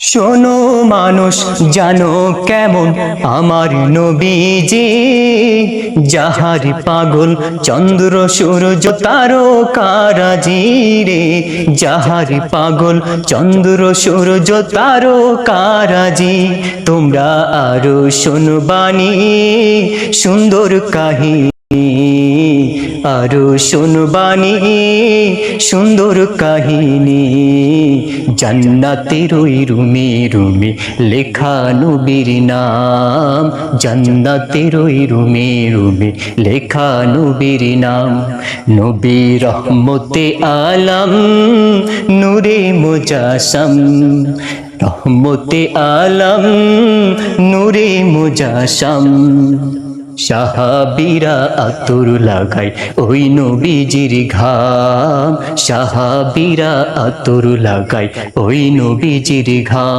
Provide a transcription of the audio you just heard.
শোনো মানুষ, জানো কেমন? আমার নবীজি, যাহার পাগল চন্দ্র, সূর্য তারো কারাজি রে যাহার পাগল চন্দ্র, সূর্য তারো কারাজি তোমরা আরও শোনবানি সুন্দর কাহিনী আরও শুনবানি সুন্দর কাহিনী। জান্নাতের ওই রুমে রুমে লেখা নবীর নাম। জান্নাতের ওই রুমে রুমে লেখা নাম। নবী রহমতে আলম, নূরে মুজাসম। রহমতে আলম, নূরে মুজাসম। সাহাবিরা আতর লাগায় ওই নবীজির ঘাম। সাহাবিরা আতর লাগায় ওই নবীজির ঘাম।